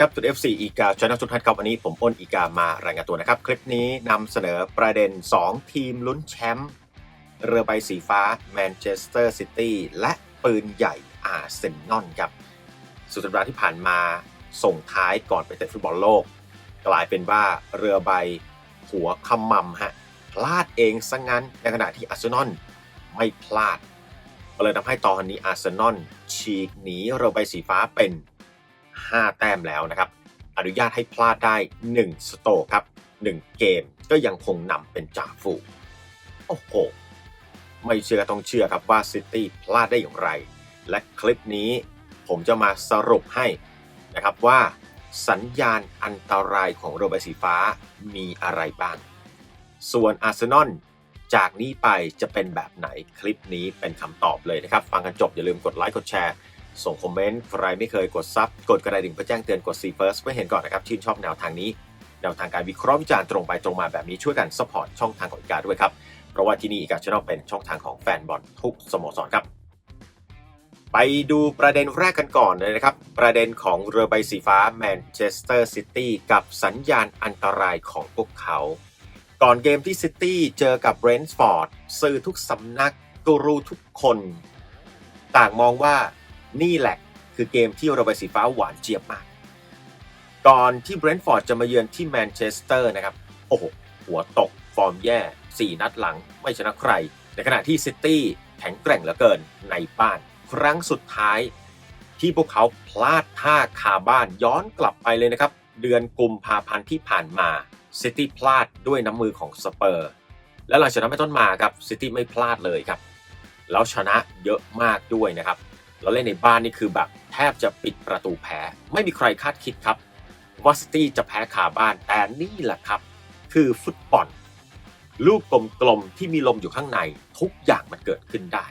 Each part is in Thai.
ครับจุด F4 อีกาชนะทุกท่านครับวันนี้ผมอ้นอีกามารายงานตัวนะครับ คลิปนี้นำเสนอประเด็น 2 ทีมลุ้นแชมป์เรือใบสีฟ้าแมนเชสเตอร์ซิตี้และปืนใหญ่อาร์เซนอลครับ สุดสัปดาห์ที่ผ่านมาส่งท้ายก่อนไปเตะฟุตบอลโลก กลายเป็นว่าเรือใบหัวขมำฮะพลาดเองซะงั้นในขณะที่อาร์เซนอลไม่พลาดเลยทำให้ตอนนี้อาร์เซนอลฉีกหนีเรือใบสีฟ้าเป็น 5 แต้มแล้วนะครับ อนุญาตให้พลาดได้ 1 สโตรครับ 1 เกมก็ยังคงนำเป็นจ่าฝูงโอ้โห ไม่เชื่อก็ต้องเชื่อครับว่าซิตี้พลาดได้อย่างไร และคลิปนี้ผมจะมาสรุปให้นะครับว่าสัญญาณอันตรายของเรือใบสีฟ้ามีอะไรบ้าง ส่วนอาร์เซนอลจากนี้ไปจะเป็นแบบไหนคลิปนี้เป็นคำตอบเลยนะครับ ฟังกันจบอย่าลืมกดไลค์กดแชร์ ส่งคอมเมนต์ ใครไม่เคยกดซับกดกระดิ่งเพื่อแจ้งเตือนกด See First เพื่อเห็นก่อนนะครับ ชื่นชอบแนวทางนี้ แนวทางการวิเคราะห์วิจารณ์ตรงไปตรงมาแบบนี้ช่วยกันสปอร์ตช่องทางของอีกาด้วยครับ เพราะว่าที่นี่อีกาช n น l เป็นช่องทางของแฟนบอลทุกสโมสรครับ ไปดูประเด็นแรกกันก่อนเลยนะครับ ประเด็นของเรือใบสีฟ้าแมนเชสเตอร์ซิตี้กับสัญญาณอันตรายของพวกเขา ก่อนเกมที่ซิตี้เจอกับเบรนท์ฟอร์ดสื่อทุกสำนักกูรูทุกคน ต่างมองว่า นี่แหละคือเกมที่เรือใบสีฟ้าหวานเจี๊ยบมาก ก่อนที่เบรนท์ฟอร์ดจะมาเยือนที่แมนเชสเตอร์นะครับ โอ้โห หัวตกฟอร์มแย่ 4 นัดหลังไม่ชนะใคร ในขณะที่ซิตี้แข็งแกร่งเหลือเกินในบ้าน ครั้งสุดท้าย ที่พวกเขาพลาดท่าคาบ้านย้อนกลับไปเลยนะครับ เดือนกุมภาพันธ์ที่ผ่านมาซิตี้พลาดด้วยน้ำมือของสเปอร์แล้วหลังจากนั้นเป็นต้นมาครับซิตี้ไม่พลาดเลยครับ แล้วชนะเยอะมากด้วยนะครับ แล้วเล่นในบ้านนี่คือแบบแทบจะปิดประตูแพ้ ไม่มีใครคาดคิดครับว่าซิตี้จะแพ้คาบ้านแต่นี่แหละครับ คือฟุตบอลลูกกลมๆที่มีลมอยู่ข้างในทุกอย่างมันเกิดขึ้นได้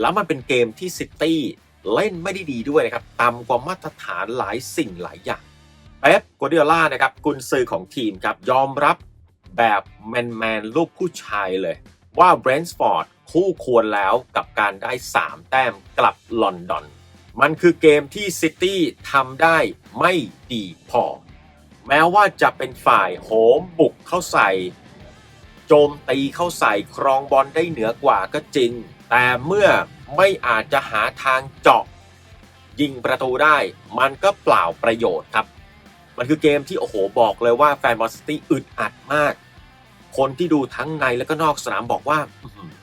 แล้วมันเป็นเกมที่ซิตี้เล่นไม่ได้ดีด้วยนะครับต่ำกว่ามาตรฐานหลายสิ่งหลายอย่างเป๊ปกัวเดียล่านะครับกุนซือของทีมครับยอมรับแบบแมนๆลูกผู้ชายเลย ว่าเบรนท์ฟอร์ด คู่ควรแล้วกับการได้ 3 แต้มกลับลอนดอน มันคือเกมที่ซิตี้ทำได้ไม่ดีพอ แม้ว่าจะเป็นฝ่ายโหมบุกเข้าใส่ โจมตีเข้าใส่ครองบอลได้เหนือกว่าก็จริง แต่เมื่อไม่อาจจะหาทางเจาะ ยิงประตูได้มันก็เปล่าประโยชน์ครับ มันคือเกมที่โอ้โหบอกเลยว่าแฟนบอลซิตี้อึดอัดมาก คนที่ดูทั้งในและก็นอกสนามบอกว่า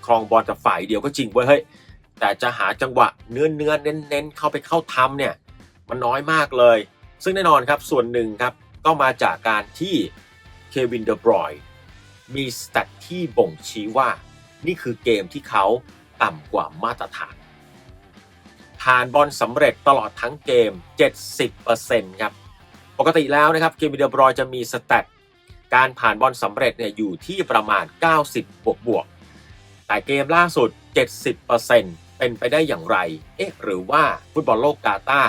ครองบอลกับฝ่ายเดียวก็จริงเว้ยเฮ้ยแต่จะหาจังหวะเนื้อเนื้อเน้นเน้นๆเข้าไปเข้าทำเนี่ยมันน้อยมากเลย ซึ่งแน่นอนครับส่วนหนึ่งครับก็มาจากการที่เควินเดอบรอยมีสแตทที่บ่งชี้ว่านี่คือเกมที่เขาต่ำกว่ามาตรฐานผ่านบอลสำเร็จตลอดทั้งเกม 70%ครับ ปกติแล้วนะครับเควินเดอบรอยจะมีสแตทการผ่านบอลสำเร็จเนี่ยอยู่ที่ประมาณ 90 บวกบวก แต่เกมล่าสุด 70%เป็นไปได้อย่างไร เอ๊ะ หรือว่าฟุตบอลโลกกาตา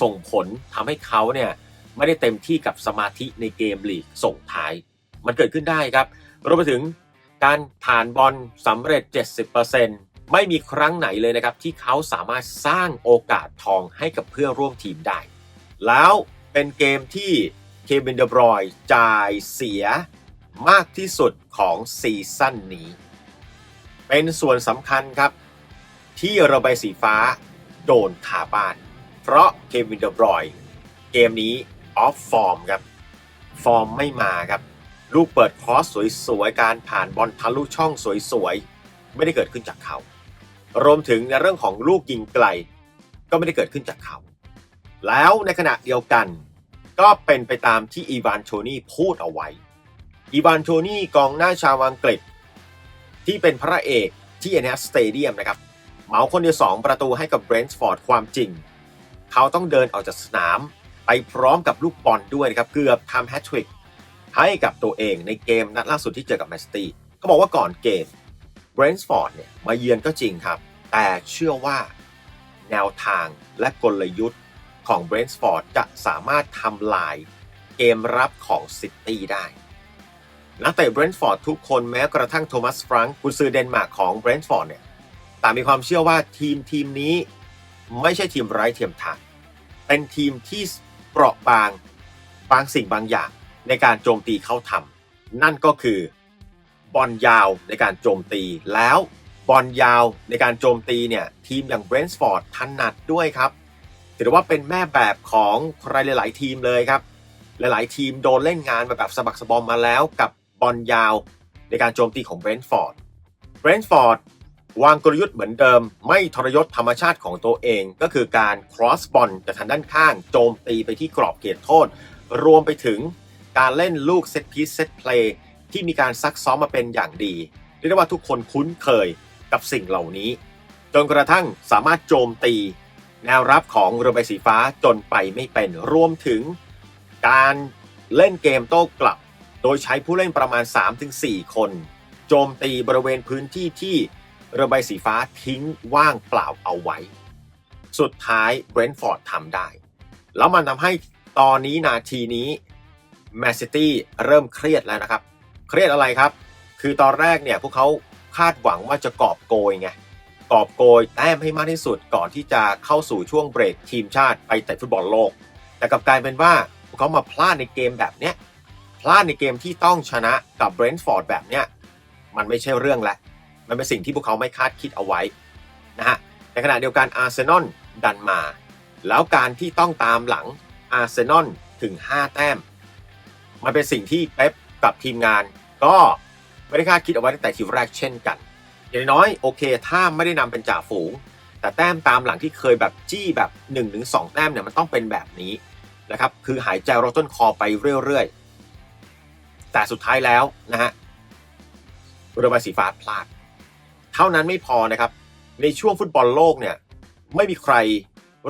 ส่งผลทำให้เขาเนี่ยไม่ได้เต็มที่กับสมาธิในเกมลีกส่งท้าย มันเกิดขึ้นได้ครับรวมไปถึงการผ่านบอลสำเร็จ 70%ไม่มีครั้งไหนเลยนะครับ ที่เขาสามารถสร้างโอกาสทองให้กับเพื่อนร่วมทีมได้ แล้วเป็นเกมที่เควินเดอบรอยจ่ายเสียมากที่สุดของซีซั่นนี้ เป็นส่วนสำคัญครับ ที่ระบายสีฟ้าโดนขาบ้าน เพราะเควินเดอบรอยเกมนี้ออฟฟอร์มครับ ฟอร์มไม่มาครับ ลูกเปิดคอสสวยๆ การผ่านบอลทะลุช่องสวยๆ ไม่ได้เกิดขึ้นจากเขา รวมถึงในเรื่องของลูกยิงไกล ก็ไม่ได้เกิดขึ้นจากเขา แล้วในขณะเดียวกัน ก็เป็นไปตามที่อีวานโชนี่พูดเอาไว้อีวานโชนี่กองหน้าชาวอังกฤษ ที่เป็นพระเอกที่เอเนสสเตเดียมนะครับเหมาคนเดียวสองประตูให้กับเบรนท์ฟอร์ดความจริง เขาต้องเดินออกจากสนาม ไปพร้อมกับลูกบอลด้วยนะครับ เกือบทำแฮตทริกให้กับตัวเองในเกมนัดล่าสุดที่เจอกับแมนซิตี้เขาบอกว่าก่อนเกมเบรนท์ฟอร์ดเนี่ยมาเยือนก็จริงครับ แต่เชื่อว่าแนวทางและกลยุทธ์ของเบรนท์ฟอร์ดจะสามารถทำลายเกมรับของซิตี้ได้ นักเตะเบรนท์ฟอร์ดทุกคนแม้กระทั่งโทมัสฟรังก์กุนซือเดนมาร์กของเบรนท์ฟอร์ดเนี่ยต่างมีความเชื่อว่าทีมทีมนี้ไม่ใช่ทีมไร้เทียมทานเป็นทีมที่โปปราะบางบางสิ่งบางอย่างในการโจมตีเข้าทำนั่นก็คือบอลยาวในการโจมตีแล้วบอลยาวในการโจมตีเนี่ยทีมอย่างเบรนท์ฟอร์ดถนัดด้วยครับถือว่าเป็นแม่แบบของใครหลาย ๆ ทีมเลยครับ หลาย ๆ ทีมโดนเล่นงานมาแบบสะบักสะบอมมาแล้วกับ บอลยาวในการโจมตีของเบรนท์ฟอร์ด เบรนท์ฟอร์ดวางกลยุทธ์เหมือนเดิม ไม่ทรยศธรรมชาติของตัวเอง ก็คือการ cross บอลจากทางด้านข้าง โจมตีไปที่กรอบเขตโทษ รวมไปถึงการเล่นลูกเซตพีซเซตเพลย์ที่มีการซักซ้อมมาเป็นอย่างดี เรียกได้ว่าทุกคนคุ้นเคยกับสิ่งเหล่านี้ จนกระทั่งสามารถโจมตี แนวรับของเรือใบสีฟ้าจนไปไม่เป็น รวมถึงการเล่นเกมโต้กลับ โดยใช้ผู้เล่นประมาณ 3-4 คน โจมตีบริเวณพื้นที่ที่เรือใบสีฟ้าทิ้งว่างเปล่าเอาไว้ สุดท้ายเบรนท์ฟอร์ดทำได้ แล้วมันทำให้ตอนนี้นาทีนี้แมนซิตี้เริ่มเครียดแล้วนะครับ เครียดอะไรครับ คือตอนแรกเนี่ยพวกเขาคาดหวังว่าจะกอบโกยไงกอบโกยแต้มให้มากที่สุดก่อนที่จะเข้าสู่ช่วงเบรกทีมชาติไปแต่ฟุตบอลโลก แต่กลับกลายเป็นว่าพวกเขามาพลาดในเกมแบบเนี้ย พลาดในเกมที่ต้องชนะกับเบรนท์ฟอร์ดแบบเนี้ยมันไม่ใช่เรื่องละมันเป็นสิ่งที่พวกเขาไม่คาดคิดเอาไว้นะฮะในขณะเดียวกันอาร์เซนอลดันมา แล้วการที่ต้องตามหลังอาร์เซนอลถึง 5 แต้ม มันเป็นสิ่งที่เป๊ปกับทีมงาน ก็ไม่ได้คาดคิดเอาไว้ตั้งแต่ทีแรกเช่นกัน อย่างน้อยโอเค ถ้าไม่ได้นำเป็นจ่าฝูง แต่แต้มตามหลังที่เคยแบบจี้แบบ1-2แต้มเนี่ยมันต้องเป็นแบบนี้นะครับคือหายใจรถต้นคอไปเรื่อยๆ แต่สุดท้ายแล้วนะฮะเรือใบสีฟ้าพลาด เท่านั้นไม่พอนะครับ ในช่วงฟุตบอลโลกเนี่ย ไม่มีใคร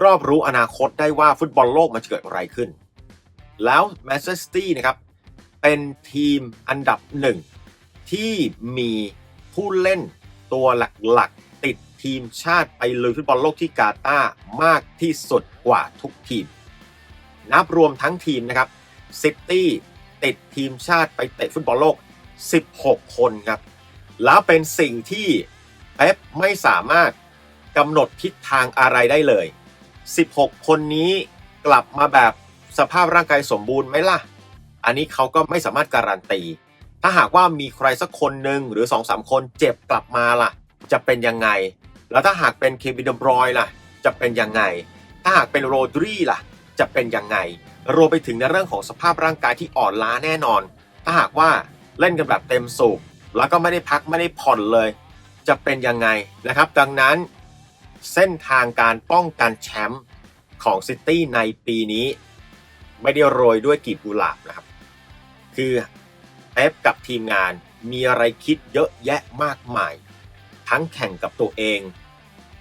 รอบรู้อนาคตได้ว่าฟุตบอลโลกมันจะเกิดอะไรขึ้น แล้วแมนเชสเตอร์นะครับ เป็นทีมอันดับหนึ่งที่มีผู้เล่นตัวหลักๆ ติดทีมชาติไปลุยฟุตบอลโลกที่กาตาร์มากที่สุดกว่าทุกทีม นับรวมทั้งทีมนะครับซิตี้ ติดทีมชาติไปเตะฟุตบอลโลก 16 คนครับ แล้วเป็นสิ่งที่เป๊ปไม่สามารถกำหนดทิศทางอะไรได้เลย 16 คนนี้กลับมาแบบสภาพร่างกายสมบูรณ์ไหมล่ะ อันนี้เขาก็ไม่สามารถการันตี ถ้าหากว่ามีใครสักคนหนึ่งหรือ2อสคนเจ็บกลับมาล่ะ จะเป็นยังไง แล้วถ้าหากเป็นเควินเดบรอยล่ะ จะเป็นยังไง ถ้าหากเป็นโรดรีล่ะ จะเป็นยังไง รวมไปถึงในเรื่องของสภาพร่างกายที่อ่อนล้าแน่นอน ถ้าหากว่าเล่นกันแบบเต็มสูบแล้วก็ไม่ได้พักไม่ได้ผ่อนเลย จะเป็นยังไงนะครับ ดังนั้นเส้นทางการป้องกันแชมป์ของซิตี้ในปีนี้ ไม่ได้โรยด้วยกีบกุหลาบนะครับ คือเป๊ปกับทีมงานมีอะไรคิดเยอะแยะมากมาย ทั้งแข่งกับตัวเอง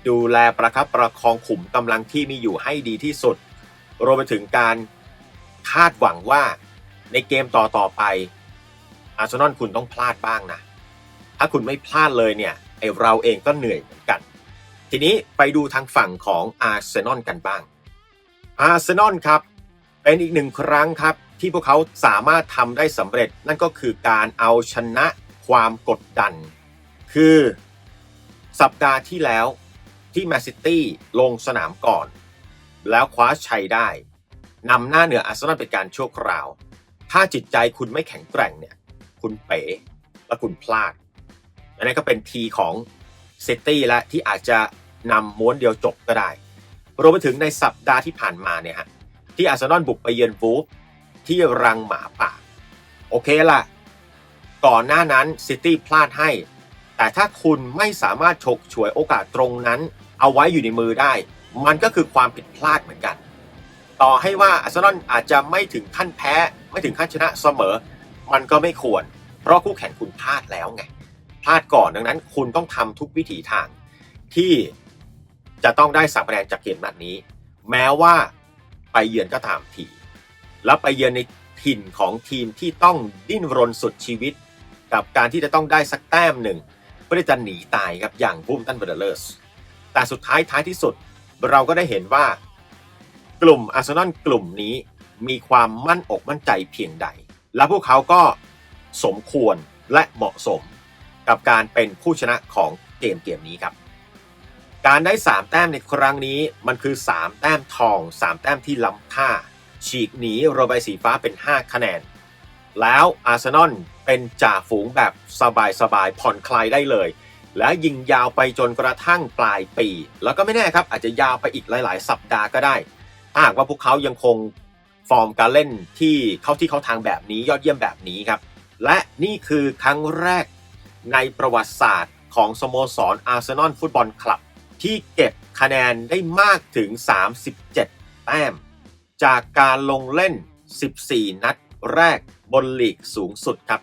ดูแลประคับประคองขุมกำลังที่มีอยู่ให้ดีที่สุด รวมไปถึงการ คาดหวังว่าในเกมต่อต่อไปอาร์เซนอลคุณต้องพลาดบ้างนะ ถ้าคุณไม่พลาดเลยเนี่ยไอเราเองก็เหนื่อยเหมือนกัน ทีนี้ไปดูทางฝั่งของอาร์เซนอลกันบ้าง อาร์เซนอลครับ เป็นอีกหนึ่งครั้งครับ ที่พวกเขาสามารถทำได้สำเร็จ นั่นก็คือการเอาชนะความกดดัน คือสัปดาห์ที่แล้วที่แมนซิตี้ลงสนามก่อน แล้วคว้าชัยได้ นำหน้าเหนืออาร์เซนอลเป็นการชั่วคราว ถ้าจิตใจคุณไม่แข็งแกร่งเนี่ย คุณเป๋และคุณพลาดอันนี้ก็เป็นทีของเซิตี้และที่อาจจะนำม้วนเดียวจบก็ได้รวมไปถึงในสัปดาห์ที่ผ่านมาเนี่ยฮะที่อาร์เซนอลบุกไปเยือนวูฟที่รังหมาป่า โอเคล่ะ ก่อนหน้านั้นซิตี้พลาดให้ แต่ถ้าคุณไม่สามารถฉกฉวยโอกาสตรงนั้น เอาไว้อยู่ในมือได้ มันก็คือความผิดพลาดเหมือนกัน ต่อให้ว่าอาร์เซนอลอาจจะไม่ถึงขั้นแพ้ ไม่ถึงขั้นชนะเสมอ มันก็ไม่ควร เพราะคู่แข่งคุณพลาดแล้วไงพลาดก่อนดังนั้น คุณต้องทำทุกวิถีทาง ที่จะต้องได้สัมคะแนนจากเกมนัดนี้ แม้ว่าไปเยือนก็ตามทีแล้วไปเยือนในถิ่นของทีมที่ต้องดิ้นรนสุดชีวิต กับการที่จะต้องได้สักแต้มหนึ่งเพื่อจะหนีตายครับอย่างบูมตันเบอร์เลอร์สแต่สุดท้ายท้ายที่สุดเราก็ได้เห็นว่า กลุ่มอาร์เซนอลกลุ่มนี้มีความมั่นอกมั่นใจเพียงใด และพวกเขาก็สมควรและเหมาะสมกับการเป็นผู้ชนะของเกมเกมนี้ครับ การได้ 3 แต้มในครั้งนี้มันคือ 3 แต้มทอง 3 แต้มที่ล้ำค่า ฉีกหนีโรใบสีฟ้าเป็น 5 คะแนน แล้วอาร์เซนอลเป็นจ่าฝูงแบบสบายๆผ่อนคลายได้เลย และยิงยาวไปจนกระทั่งปลายปี แล้วก็ไม่แน่ครับอาจจะยาวไปอีกหลาย ๆ สัปดาห์ก็ได้ ถ้าหากว่าพวกเขายังคงฟอร์มการเล่นที่เข้าที่เข้าทางแบบนี้ยอดเยี่ยมแบบนี้ครับ และนี่คือครั้งแรกในประวัติศาสตร์ของสโมสรอาร์เซนอลฟุตบอลคลับ ที่เก็บคะแนนได้มากถึง 37 แต้ม จากการลงเล่น 14 นัดแรกบนลีกสูงสุดครับ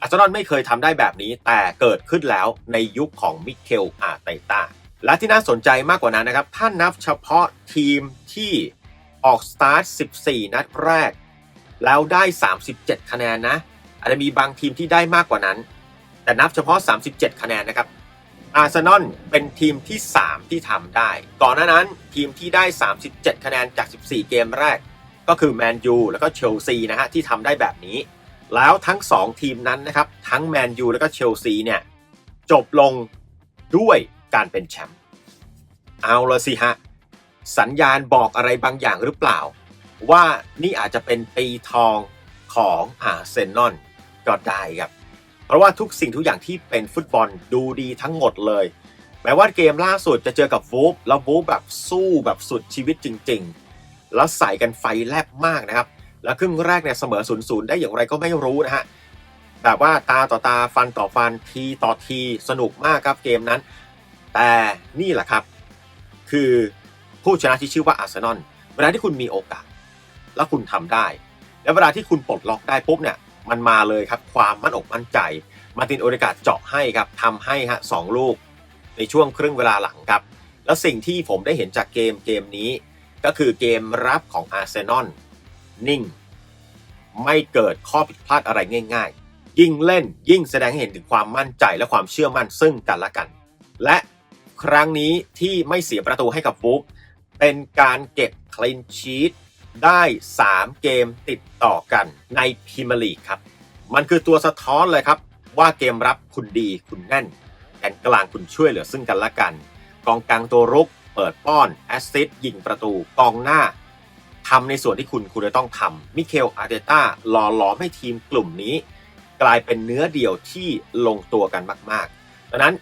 อาร์เซนอลไม่เคยทำได้แบบนี้แต่เกิดขึ้นแล้วในยุคของมิเคลอาร์เตต้า และที่น่าสนใจมากกว่านั้นนะครับ ถ้านับเฉพาะทีมที่ออกสตาร์ท 14 นัดแรก แล้วได้ 37 คะแนนนะ อาจจะมีบางทีมที่ได้มากกว่านั้น แต่นับเฉพาะ 37 คะแนนนะครับ อาร์เซนอลเป็นทีมที่ 3 ที่ทำได้ ก่อนหน้านั้นทีมที่ได้ 37 คะแนนจาก 14 เกมแรก ก็คือแมนยูแล้วก็เชลซีนะฮะที่ทำได้แบบนี้ แล้วทั้ง 2 ทีมนั้นนะครับ ทั้งแมนยูแล้วก็เชลซีเนี่ยจบลงด้วย การเป็นแชมป์เอาละสิฮะ สัญญาณบอกอะไรบางอย่างหรือเปล่า ว่านี่อาจจะเป็นปีทองของอาร์เซนอลก็ได้ครับ เพราะว่าทุกสิ่งทุกอย่างที่เป็นฟุตบอลดูดีทั้งหมดเลย แม้ว่าเกมล่าสุดจะเจอกับวูฟแล้ววูฟแบบสู้แบบสุดชีวิตจริง ๆ แล้วใส่กันไฟแลบมากนะครับ แล้วครึ่งแรกเนี่ยเสมอ0ูนย์ได้อย่างไรก็ไม่รู้นะฮะแบบว่าตาต่อตาฟันต่อฟันทีต่อทีสนุกมากครับเกมนั้น แต่นี่แหละครับ คือผู้ชนะที่ชื่อว่าอาร์เซนอลเวลาที่คุณมีโอกาส แล้วคุณทำได้ แล้วเวลาที่คุณปลดล็อกได้ปุ๊บเนี่ยมันมาเลยครับความมั่นอกมั่นใจ มาตินโอเดกาเจาะให้ครับทำให้ฮะสองลูก ในช่วงครึ่งเวลาหลังครับ แล้วสิ่งที่ผมได้เห็นจากเกมเกมนี้ ก็คือเกมรับของอาร์เซนอลนิ่ง ไม่เกิดข้อผิดพลาดอะไรง่าย ๆ ยิ่งเล่นยิ่งแสดงให้เห็นถึงความมั่นใจและความเชื่อมั่นซึ่งกันและกัน และ ครั้งนี้ที่ไม่เสียประตูให้กับฟุกเป็นการเก็บคลีนชีตได้ 3 เกมติดต่อกันในพรีเมียร์ลีกครับ มันคือตัวสะท้อนเลยครับ ว่าเกมรับคุณดีคุณแน่นแกนกลางคุณช่วยเหลือซึ่งกันและกัน กองกลางตัวรุก เปิดป้อนแอสซิสยิงประตูกองหน้าทำในส่วนที่คุณคุณจะต้องทำมิเคลอาร์เตต้าหล่อหลอมให้ทีมกลุ่มนี้ กลายเป็นเนื้อเดียวที่ลงตัวกันมาก ๆ ดังนั้น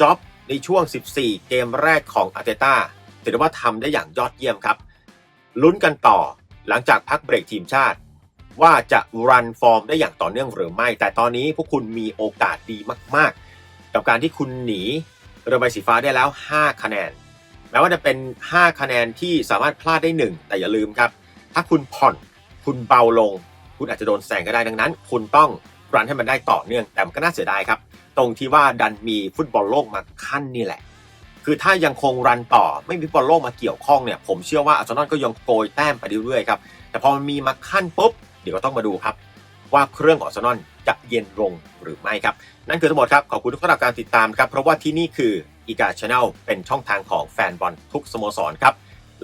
จ็อบ ในช่วง 14 เกมแรกของอาร์เตต้าถือว่าทำได้อย่างยอดเยี่ยมครับ ลุ้นกันต่อหลังจากพักเบรกทีมชาติ ว่าจะรันฟอร์มได้อย่างต่อเนื่องหรือไม่ แต่ตอนนี้พวกคุณมีโอกาสดีมาก ๆ กับการที่คุณหนีเรือใบสีฟ้าได้แล้ว 5 คะแนน แม้ว่าจะเป็น 5 คะแนนที่สามารถพลาดได้ 1 แต่อย่าลืมครับ ถ้าคุณผ่อนคุณเบาลง คุณอาจจะโดนแซงก็ได้ดังนั้น คุณต้องรันให้มันได้ต่อเนื่องแต่มันก็น่าเสียดายครับ ตรงที่ว่าดันมีฟุตบอลโลกมาขั้นนี่แหละ คือถ้ายังคงรันต่อไม่มีฟุตบอลโลกมาเกี่ยวข้องเนี่ยผมเชื่อว่าอาร์เซนอลก็ยังโกยแต้มไปเรื่อยๆครับแต่พอมันมีมาขั้นปุ๊บเดี๋ยวก็ต้องมาดูครับ ว่าเครื่องของอาร์เซนอลจะเย็นลงหรือไม่ครับ นั่นคือทั้งหมดครับขอบคุณทุกท่านการติดตามครับเพราะว่าที่นี่คืออีกาชาแนลเป็นช่องทางของแฟนบอลทุกสโมสรครับ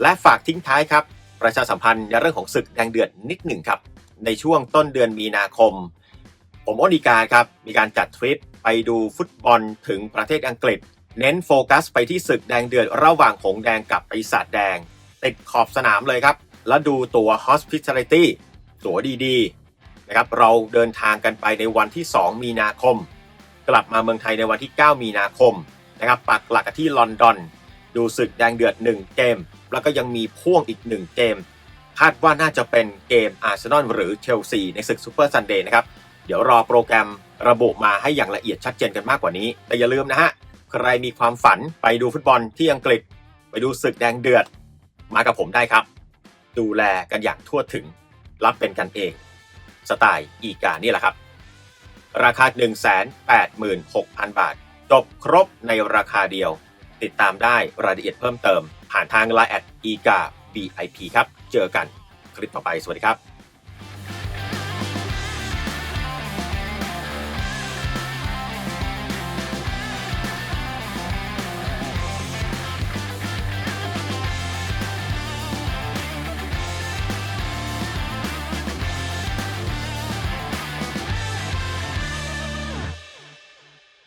และฝากทิ้งท้ายครับประชาสัมพันธ์ในเรื่องของศึกแดงเดือดนิดหนึ่งครับในช่วงต้นเดือนมีนาคม ผมอ้นอีกาครับ มีการจัดทริปไปดูฟุตบอลถึงประเทศอังกฤษ เน้นโฟกัสไปที่ศึกแดงเดือดระหว่างหงแดงกับปีศาจแดง ติดขอบสนามเลยครับ แล้วดูตัว hospitality ตั๋วดีๆนะครับเราเดินทางกันไปในวันที่ 2 มีนาคม กลับมาเมืองไทยในวันที่ 9 มีนาคมนะครับปักหลักที่ลอนดอน ดูศึกแดงเดือด 1 เกม แล้วก็ยังมีพ่วงอีก 1 เกม คาดว่าน่าจะเป็นเกมอาร์เซนอลหรือเชลซีในศึกซูเปอร์ซันเดย์นะครับ เดี๋ยวรอโปรแกรมระบุมาให้อย่างละเอียดชัดเจนกันมากกว่านี้ แต่อย่าลืมนะฮะ ใครมีความฝันไปดูฟุตบอลที่อังกฤษ ไปดูศึกแดงเดือด มากับผมได้ครับ ดูแลกันอย่างทั่วถึง รับเป็นกันเอง สไตล์อีกานี่แหละครับ ราคา 186,000 บาท จบครบในราคาเดียว ติดตามได้รายละเอียดเพิ่มเติม ผ่านทาง Line แอดอีกา BIP ครับ เจอกันคลิปต่อไป สวัสดีครับ